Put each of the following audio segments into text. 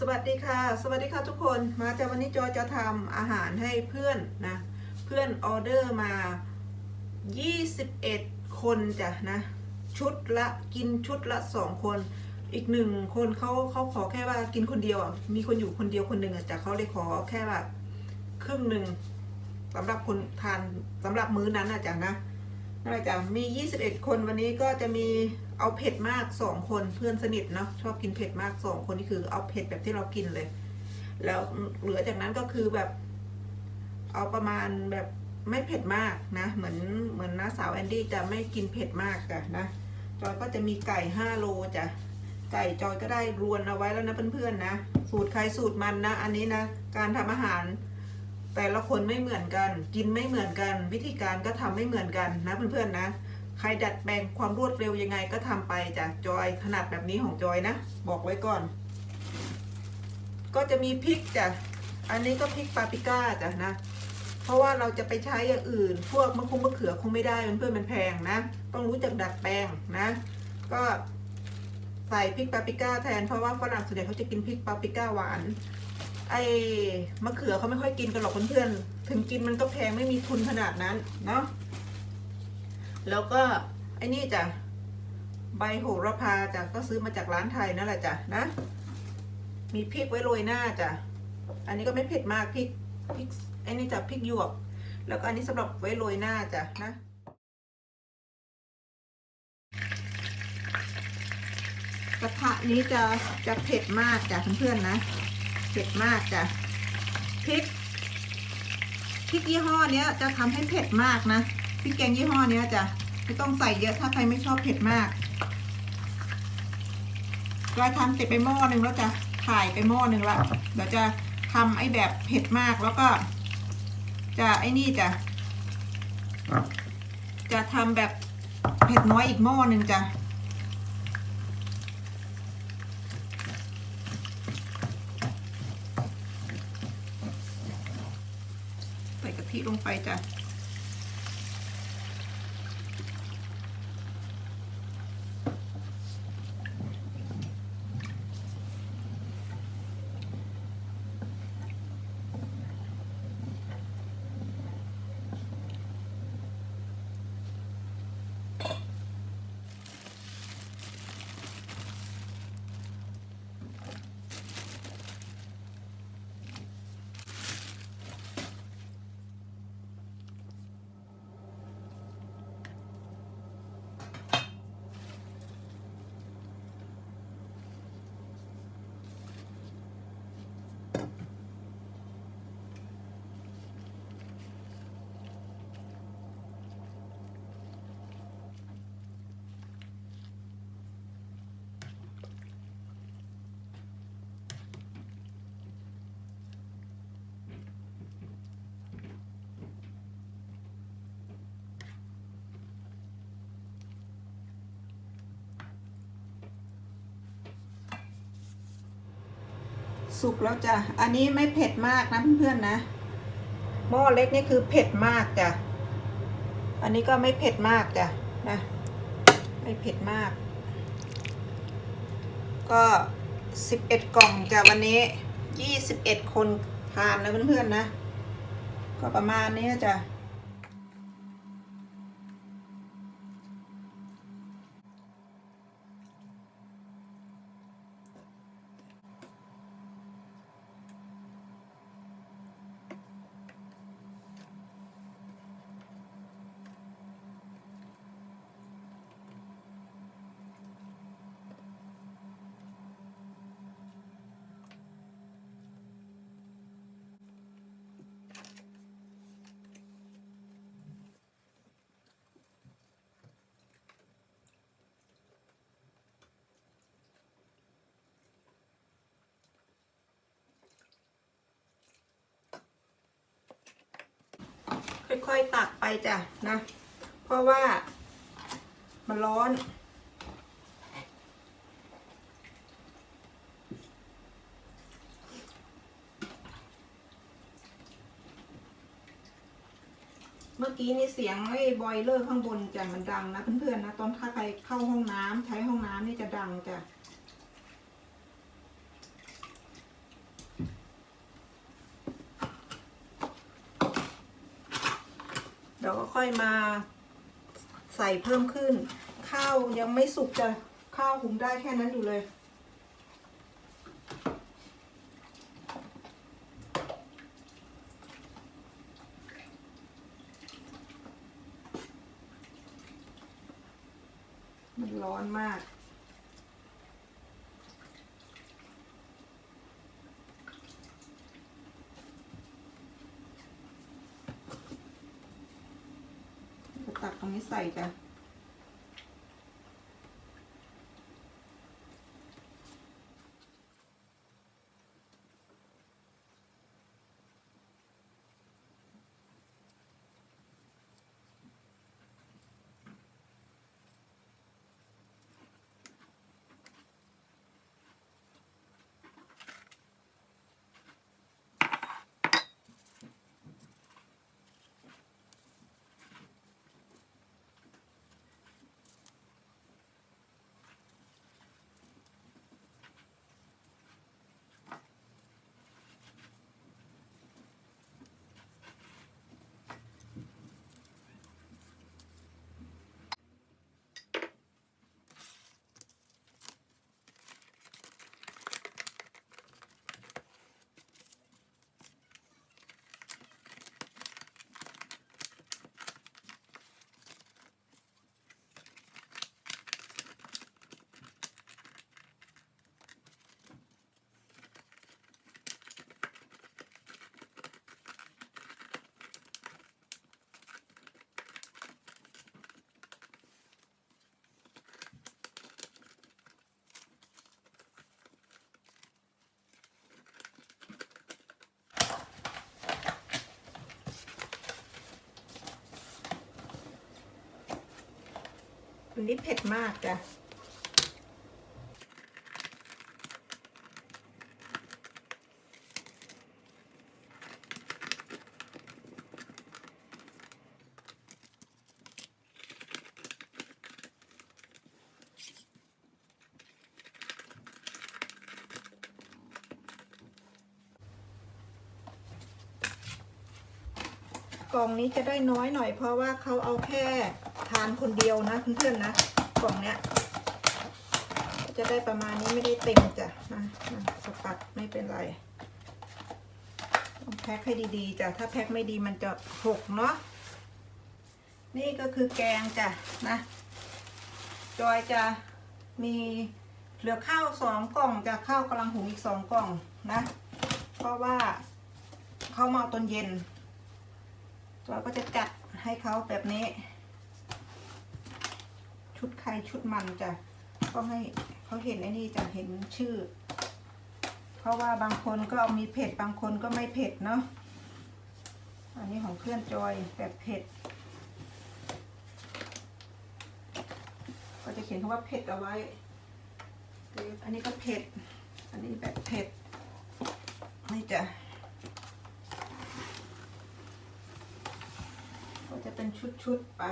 สวัสดีค่ะ สวัสดีค่ะทุกคนมาจากวันนี้จอยจะทำอาหารให้เพื่อนนะเพื่อนออเดอร์มา 21 คนจ้ะนะชุดละกินชุดละ 2 คน อีกหนึ่งคนเขาเขาขอแค่ว่ากินคนเดียวอะมีคนอยู่คนเดียวคนหนึ่งอะจ้ะเขาเลยขอแค่แบบครึ่งหนึ่งสำหรับคนทานสำหรับมื้อนั้นอะจ้ะนะนั่นแหละจ้ะมี 21 คนวันนี้ก็จะมี เอาเผ็ดมาก2คนเพื่อนสนิทเนาะชอบกินเผ็ดมาก2คนนี่คือ เอาเผ็ดแบบที่เรากินเลย แล้วเหลือจากนั้นก็คือแบบ เอาประมาณแบบไม่เผ็ดมากนะเหมือนเหมือนน้าสาวแอนดี้จะไม่กินเผ็ดมากจ้ะนะจอยก็จะมีไก่5โลจ้ะไก่จอยก็ได้รวนเอาไว้แล้วนะเพื่อนๆนะสูตรใครสูตรมันนะ อันนี้นะการทำอาหาร แต่ละคนไม่เหมือนกัน กินไม่เหมือนกัน วิธีการก็ทำไม่เหมือนกันนะเพื่อนๆนะ ใครดัดแปลงความรวดเร็วยังไงก็ทำไปจ้ะจอยถนัดแบบนี้ของจอยนะ บอกไว้ก่อน ก็จะมีพริกจ้ะอันนี้ก็พริกปาปริก้าจ้ะนะ เพราะว่าเราจะไปใช้อย่างอื่น พวกมะคุงมะเขือคงไม่ได้เพื่อนมันแพงนะ ต้องรู้จักดัดแปลงนะ ก็ใส่พริกปาปริก้าแทนเพราะว่าฝรั่งส่วนใหญ่เขาจะกินพริกปาปริก้าหวานไอ้มะเขือเขาไม่ค่อยกินกันหรอกเพื่อนๆถึงกินมันก็แพงไม่มีทุนขนาดนั้นเนาะ แล้วก็ไอ้นี่จ้ะใบโหระพาจ้ะก็ซื้อมาจากร้านไทยนั่นแหละจ้ะนะ มีพริกไว้โรยหน้าจ้ะอันนี้ก็ไม่เผ็ดมากพริกพริกไอ้นี่จ้ะพริกหยวก แล้วก็อันนี้สำหรับไว้โรยหน้าจ้ะนะกระทะนี้จะจะเผ็ดมากจ้ะเพื่อนๆนะเผ็ดมากจ้ะพริกพริกยี่ห้อเนี้ยจะทำให้เผ็ดมากนะ พริกแกงยี่ห้อเนี้ยจ้ะไม่ต้องใส่เยอะถ้าใครไม่ชอบเผ็ดมากเราทำเสร็จไปหม้อหนึ่งแล้วจะถ่ายไปหม้อหนึ่งละเดี๋ยวจะทำไอ้แบบเผ็ดมากแล้วก็ จะไอ้นี่จะจะทำแบบเผ็ดน้อยอีกหม้อหนึ่งจ้ะใส่กะทิลงไปจ้ะ สุกแล้วจ้ะ อันนี้ไม่เผ็ดมากนะเพื่อนๆนะ หม้อเล็กนี่คือเผ็ดมากจ้ะ อันนี้ก็ไม่เผ็ดมากจ้ะนะ ไม่เผ็ดมาก ก็สิบเอ็ดกล่องจ้ะวันนี้ยี่สิบเอ็ดคนทานนะเพื่อนๆนะ ก็ประมาณนี้จ้ะ ค่อยๆตักไปจ้ะนะ เพราะว่ามันร้อนเมื่อกี้นี่เสียงไอ้บอยเลอร์ข้างบนจ้ะมันดังนะเพื่อนๆนะตอนถ้าใครเข้าห้องน้ำใช้ห้องน้ำนี่จะดังจ้ะ ค่อยมาใส่เพิ่มขึ้น ข้าวยังไม่สุกจะข้าวหุงได้แค่นั้นอยู่เลยมันร้อนมาก จะตักตรงนี้ ใส่จ้ะอัน นี้เผ็ดมากจ้ะกล่องนี้จะได้น้อยหน่อยเพราะว่าเขาเอาแค่านคนเดียวนะเพื่อนๆนะกล่องเนี้ยจะได้ประมาณนี้ไม่ได้เต็มจ้ะนะนะสปัดไม่เป็นไรต้องแพ็คให้ดีๆจ้ะถ้าแพ็คไม่ดีมันจะหกเนาะนี่ก็คือแกงจ้ะนะจอยจะมีเหลือข้าวสองกล่องจะข้าวกำลังหุงอีกสองกล่องนะ เพราะว่าเขามาเอาตอนเย็นจอยก็จะจัดให้เขาแบบนี้ ชุดใครชุดมันจะก็ให้เขาเห็นไอ้นี่จะเห็นชื่อ เพราะว่าบางคนก็มีเผ็ดบางคนก็ไม่เผ็ดเนาะอันนี้ของเพื่อนจอยแบบเผ็ด ก็จะเขียนคำว่าเผ็ดเอาไว้ อันนี้ก็เผ็ด อันนี้แบบเผ็ด นี่จะก็จะเป็นชุดๆไป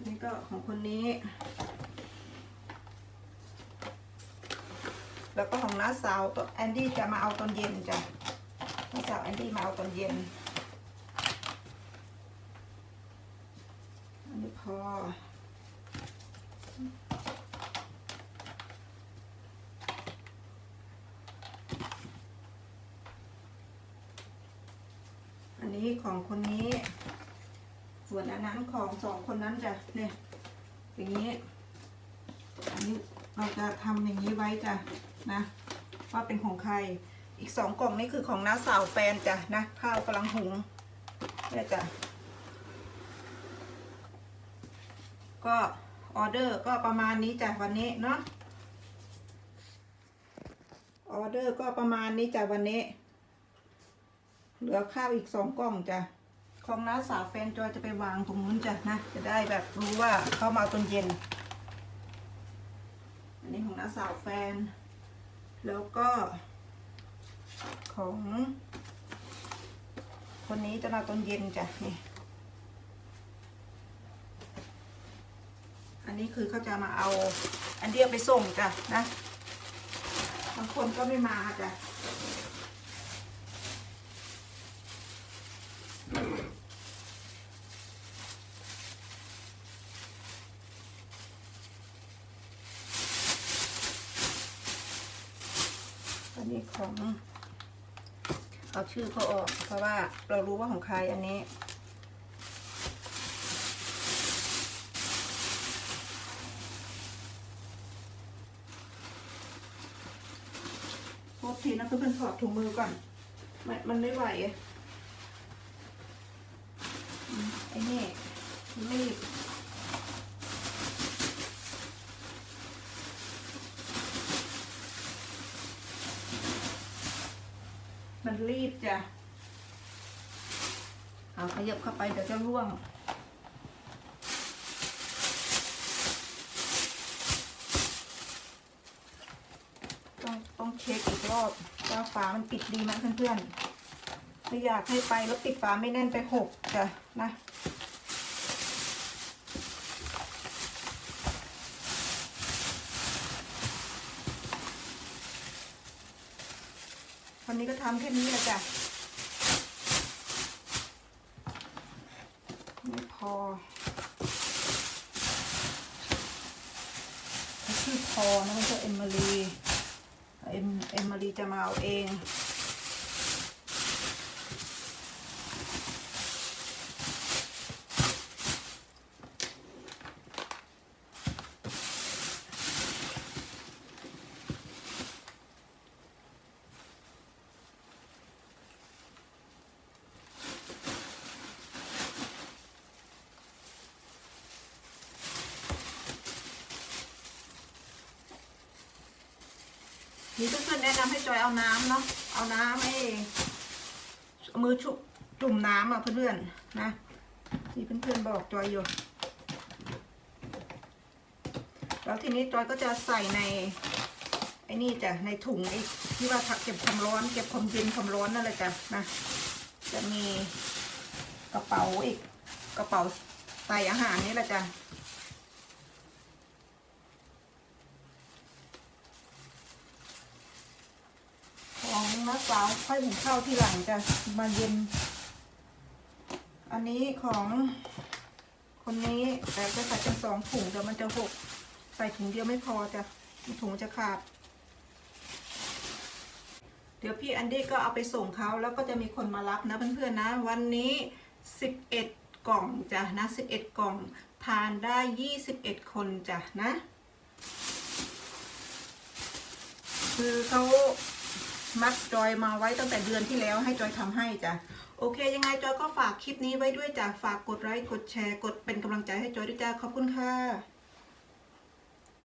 นนี้ก็ของคนนี้ แล้วก็ของน้าสาวตัวแอนดี้จะมาเอาตอนเย็นจ้ะน้าสาวแอนดี้มาเอาตอนเย็น อันนี้พออันนี้ของคนนี้ ส่วนอันนั้นของสองคนนั้นจะเนี่ยอย่างนี้อันนี้เราจะทำอย่างนี้ไว้จ้ะนะว่าเป็นของใครอีกสองกล่องนี่คือของน้าสาวแฟนจ้ะนะข้าวกำลังหุงเนี่ยจ้ะก็ออเดอร์ก็ประมาณนี้จ้ะวันนี้เนาะออเดอร์ก็ประมาณนี้จ้ะวันนี้ เหลือข้าวอีกสองกล่องจ้ะ ของน้าสาวแฟนจอยจะไปวางตรงนู้นจ้ะนะ จะได้แบบรู้ว่าเขามาตอนเย็น อันนี้ของน้าสาวแฟน แล้วก็ของ คนนี้จะมาตอนเย็นจ้ะนี่อันนี้คือเขาจะมาเอาอันเดียวไปส่งจ้ะนะบางคนก็ไม่มาจ้ะ อ นนี้ของ เอาชื่อเขาออก เพราะว่าเรารู้ว่าของใครอันนี้ โทษทีนะเพื่อนๆถอดถุงมือก่อน มันมันไม่ไหวอืมไอ้นี่รีบ มันรีบจ้ะ เอาขยับเข้าไปเดี๋ยวจะร่วง ต้องต้องเช็คอีกรอบว่าฝามันปิดดีไหมเพื่อนๆไม่อยากให้ไปแล้วปิดฝาไม่แน่นไปหกจ้ะนะ วันนี้ก็ทำแค่นี้แหละจ้ะไม่พอชื่อพอนะมันจะเอมมารี เอ็มเอ็มมารีจะมาเอาเอง นี่เพื่อนๆแนะนำให้จอยเอาน้ำเนาะ เอาน้ำให้เอามือชุบจุ่มน้ำอะเพื่อนๆนะที่เพื่อนๆบอกจอยอยู่ แล้วทีนี้จอยก็จะใส่ในไอ้นี่จ้ะในถุงไอ้ที่ว่าถักเก็บความร้อน เก็บความเย็นความร้อนนั่นแหละจ้ะนะ จะมีกระเป๋าอีกกระเป๋าใส่อาหารนี่แหละจ้ะ ของน้าสาวค่อยหุงข้าวที่หลังจะมาเย็น อันนี้ของคนนี้แต่จะใส่เป็นสองถุงเดี๋ยวมันจะหก ใส่ถุงเดียวไม่พอจ้ะถุงจะขาด เดี๋ยวพี่อันดี้ก็เอาไปส่งเขาแล้วก็จะมีคนมารับนะเพื่อนๆนะ วันนี้ 11 กล่องจ้ะนะ 11 กล่องทานได้ 21 คนจ้ะนะ คือเขา มัดจอยมาไว้ตั้งแต่เดือนที่แล้วให้จอยทำให้จ้ะโอเค ยังไงจอยก็ฝากคลิปนี้ไว้ด้วยจ้ะฝากกดไลค์กดแชร์ กดเป็นกำลังใจให้จอยด้วยจ้ะขอบคุณค่ะ